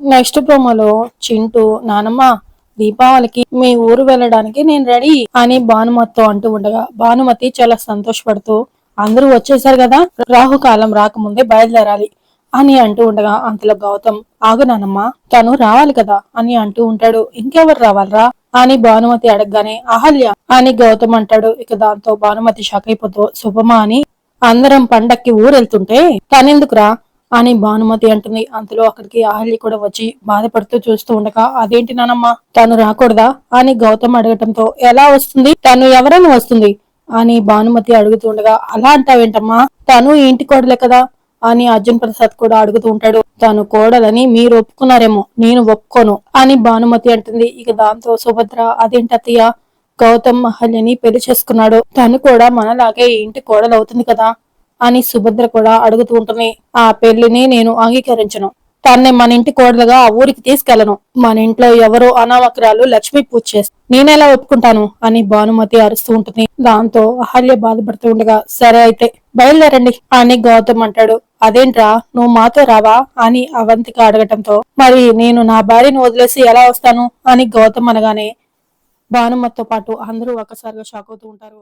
Next ప్రోమోలో చింటూ నానమ్మ దీపావళికి మీ ఊరు వెళ్ళడానికి నేను రెడీ అని భానుమతితో అంటూ ఉండగా భానుమతి చాలా సంతోషపడుతూ అందరూ వచ్చేసారు కదా రాహుకాలం రాకముందే బయలుదేరాలి అని అంటూ ఉండగా అంతలో గౌతమ్ ఆగు నానమ్మ తను రావాలి కదా అని అంటూ ఉంటాడు. ఇంకెవరు రావాలరా అని భానుమతి అడగగానే అహల్య అని గౌతమ్ అంటాడు. ఇక దాంతో భానుమతి షాక్ అయిపోతూ శుభమా అని అందరం పండక్కి ఊరెళ్తుంటే తనెందుకురా? అని భానుమతి అంటుంది. అంతలో అక్కడికి అహల్య కూడా వచ్చి బాధపడుతూ చూస్తూ ఉండగా అదేంటి నానమ్మ? తను రాకూడదా? అని గౌతమ్ అడగటంతో ఎలా వస్తుంది? తను ఎవరైనా వస్తుంది? అని భానుమతి అడుగుతుండగా అలా అంటావేంటమ్మా? తను ఇంటి కోడలే కదా? అని అర్జున్ ప్రసాద్ కూడా అడుగుతూ ఉంటాడు. తను కోడలని మీరు ఒప్పుకున్నారేమో నేను ఒప్పుకోను అని భానుమతి అంటుంది. ఇక దాంతో సుభద్ర అదేంటి అత్తయ్య? గౌతమ్ మహల్యని పెళ్ళి చేసుకున్నాడు. తను కూడా మనలాగే ఇంటి కోడలు అవుతుంది కదా? అని సుభద్ర కూడా అడుగుతూ ఉంటుంది. ఆ పెళ్ళిని నేను అంగీకరించను. తన్నే మన ఇంటి కోడలుగా ఆ ఊరికి తీసుకెళ్ళను. మన ఇంట్లో ఎవరో అనామకరాలు లక్ష్మి పూజ చేస్తా. నేనెలా ఒప్పుకుంటాను? అని భానుమతి అరుస్తూ ఉంటుంది. దాంతో అహల్య బాధపడుతూ ఉండగా సరే అయితే బయలుదేరండి అని గౌతమ్ అంటాడు. అదేంట్రా నువ్వు మాతో రావా? అని అవంతిక అడగటంతో మరి నేను నా భార్యను వదిలేసి ఎలా వస్తాను? అని గౌతమ్ అనగానే భానుమతితో పాటు అందరూ ఒక్కసారిగా షాక్ అవుతూ ఉంటారు.